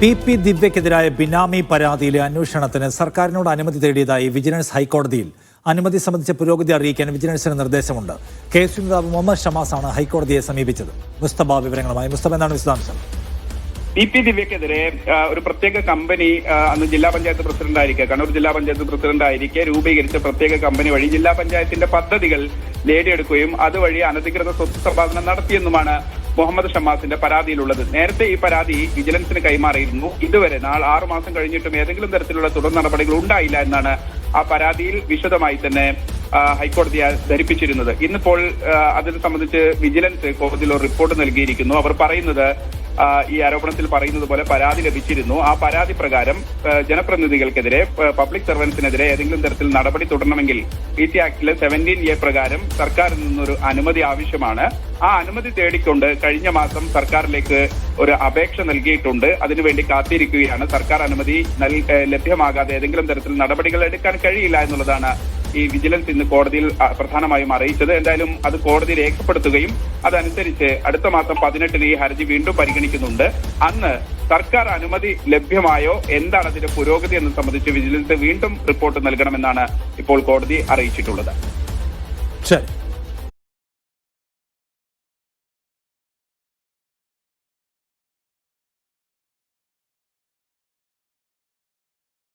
P P ദിവ്യക്കെതിരായ ബിനാമി പരാതിയിലെ അന്വേഷണത്തിന് സർക്കാരിനോട് അനുമതി തേടിയതായി വിജിലൻസ് ഹൈക്കോടതിയിൽ അനുമതി സംബന്ധിച്ച പുരോഗതി അറിയിക്കാൻ വിജിലൻസിന് നിർദ്ദേശമുണ്ട്. കേസ് നേതാവ് മുഹമ്മദ് ഷമാസാണ് ഹൈക്കോടതിയെ സമീപിച്ചത്. മുസ്തബ വിവരങ്ങളുമായി മുസ്തബ എന്താണ് വിശദാംശം. പി പി ദിവ്യക്കെതിരെ ഒരു പ്രത്യേക കമ്പനി അന്ന് ജില്ലാ പഞ്ചായത്ത് പ്രസിഡന്റ് ആയിരിക്കെ കണ്ണൂർ ജില്ലാ പഞ്ചായത്ത് പ്രസിഡന്റ് ആയിരിക്കെ രൂപീകരിച്ച പ്രത്യേക കമ്പനി വഴി ജില്ലാ പഞ്ചായത്തിന്റെ പദ്ധതികൾ നേടിയെടുക്കുകയും അതുവഴി അനധികൃത സ്വത്ത് സമ്പാദനം നടത്തിയെന്നുമാണ് മുഹമ്മദ് ഷമാസിന്റെ പരാതിയിലുള്ളത്. നേരത്തെ ഈ പരാതി വിജിലൻസിന് കൈമാറിയിരുന്നു. ഇതുവരെ നാൾ ആറു മാസം കഴിഞ്ഞിട്ടും ഏതെങ്കിലും തരത്തിലുള്ള തുടർ നടപടികൾ ഉണ്ടായില്ല എന്നാണ് ആ പരാതിയിൽ വിശദമായി തന്നെ ഹൈക്കോടതി ധരിപ്പിച്ചിരുന്നത്. ഇന്നിപ്പോൾ അതിനെ സംബന്ധിച്ച് വിജിലൻസ് കോടതിയിൽ ഒരു റിപ്പോർട്ട് നൽകിയിരിക്കുന്നു. അവർ പറയുന്നത് ഈ ആരോപണത്തിൽ പറയുന്നത് പോലെ പരാതി ലഭിച്ചിരുന്നു. ആ പരാതി പ്രകാരം ജനപ്രതിനിധികൾക്കെതിരെ പബ്ലിക് സർവൻസിനെതിരെ ഏതെങ്കിലും തരത്തിൽ നടപടി തുടരണമെങ്കിൽ പി ടി ആക്ടിലെ സെവന്റീൻ എ പ്രകാരം സർക്കാരിൽ നിന്നൊരു അനുമതി ആവശ്യമാണ്. ആ അനുമതി തേടിക്കൊണ്ട് കഴിഞ്ഞ മാസം സർക്കാരിലേക്ക് ഒരു അപേക്ഷ നൽകിയിട്ടുണ്ട്. അതിനുവേണ്ടി കാത്തിരിക്കുകയാണ്. സർക്കാർ അനുമതി ലഭ്യമാകാതെ ഏതെങ്കിലും തരത്തിൽ നടപടികൾ എടുക്കാൻ കഴിയില്ല എന്നുള്ളതാണ് ഈ വിജിലൻസ് ഇന്ന് കോടതിയിൽ പ്രധാനമായും അറിയിച്ചത്. എന്തായാലും അത് കോടതി രേഖപ്പെടുത്തുകയും അതനുസരിച്ച് അടുത്ത മാസം പതിനെട്ടിന് ഈ ഹർജി വീണ്ടും പരിഗണിക്കുന്നുണ്ട്. അന്ന് സർക്കാർ അനുമതി ലഭ്യമായോ? എന്താണ് അതിന്റെ പുരോഗതി എന്ന് സംബന്ധിച്ച് വിജിലൻസ് വീണ്ടും റിപ്പോർട്ട് നൽകണമെന്നാണ് ഇപ്പോൾ കോടതി അറിയിച്ചിട്ടുള്ളത്. ശരി.